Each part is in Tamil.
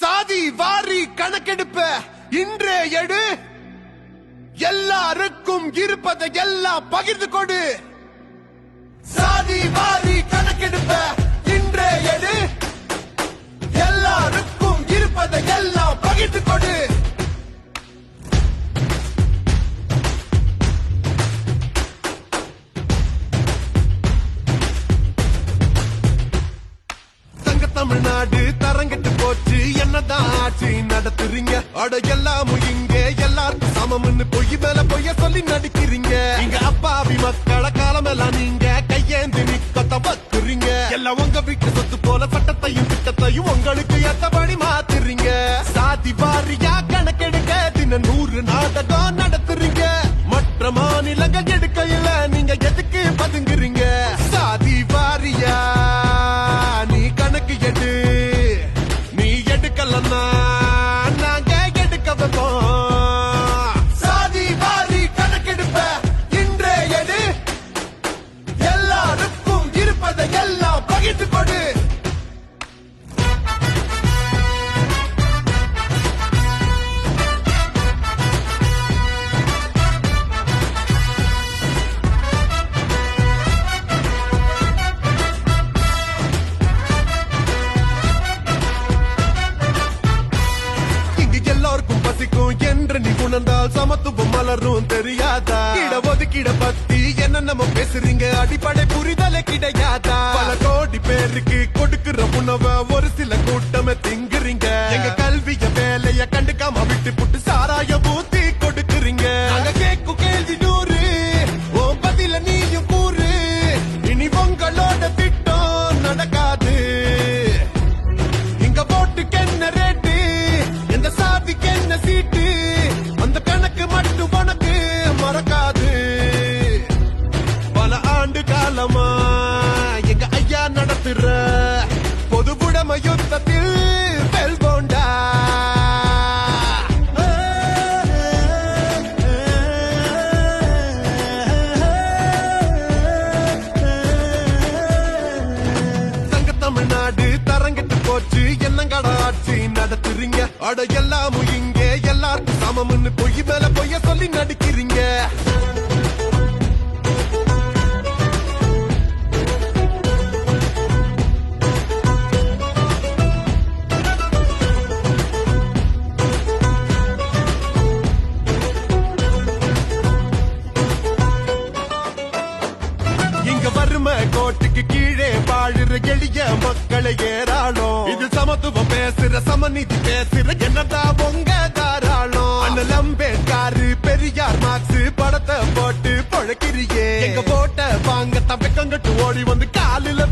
சாதி வாரி கணக்கெடுப்ப இன்றே எடு. எல்லாருக்கும் இருப்பதை எல்லாம் பகிர்ந்து கொடு. தமிழ்நாடு தரங்கிட்டு போச்சு. என்னதான் ஆட்சி நடத்துறீங்க? அட எல்லாமும் இங்க எல்லாருக்கும் சமம்னு பொய் மேல பொய்ய சொல்லி நடிக்கிறீங்க. இங்க அப்பாவி மக்களை காலமெல்லாம் நீங்க கையேந்தி நிக்க தவக்குறீங்க எல்லாம் உங்க வீட்டு சொத்து போல சட்டத்தையும் திட்டத்தையும் உங்களுக்கு மா உணர்ந்தால் சமத்துவம் மலரும் தெரியாதா? கிட ஒதுக்கிட பத்தி என்ன நம்ம பேசுறீங்க. அடிப்படை புரிதலே கிடையாதா? பல கோடி பேருக்கு கொடுக்கிற உணவை ஒரு சில கூட்டமே திங்குறீங்க. எங்க கல்விய வேலைய கண்டுக்காம விட்டு புட்டு சாராய ஐயா நடத்துற பொதுவுடைமை யுத்தத்தில் வெல்கொண்டா தங்க தமிழ்நாடு தரங்கிட்டு போச்சு என்னங்கட ஆட்சி நடத்துறீங்க. அட எல்லாமும் இங்க. எல்லாருக்கும் சமம்னு பொய் மேல பொய்ய சொல்லி நடிக்கிறீங்க. கோட்டுக்கு கீழே வாழுற எளிய மக்களை ஏறாளம் இது சமத்துவம் பேசுற சமநீதி பேசுற என்னதான் உங்க தாராளம்? அண்ணல் அம்பேத்காரு பெரியார் மார்க்ஸ் படத்தை போட்டு பொழக்கிறியே. எங்க போட்ட வாங்க தப்பக்கங்கட்டு ஓடி வந்து காலில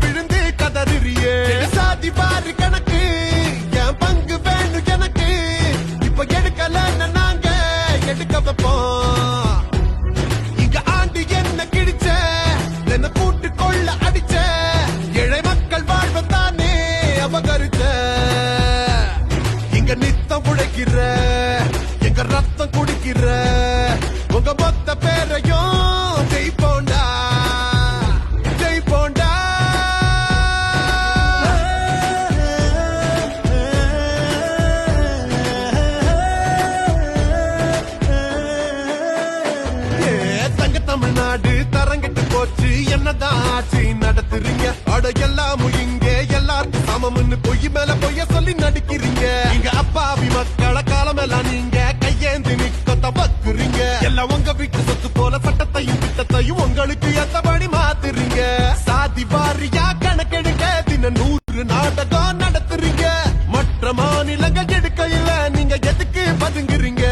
சொத்தை பக்குறீங்க எல்லாம் உங்க வீட்டு சொத்து போல சட்டத்தையும் திட்டத்தையும் உங்களுக்கு எத்தபடி மாத்துறீங்க. சாதி வாரியா கணக்கெடுக்க தின நூறு நாடகம் நடத்துறீங்க. மற்ற மாநிலங்கள் எடுக்க இல்ல நீங்க எதுக்கு பதுங்குறீங்க?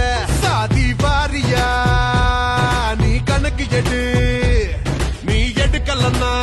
சாதி வாரியா நீ கணக்கு எடு. நீ எடுக்கலன்னா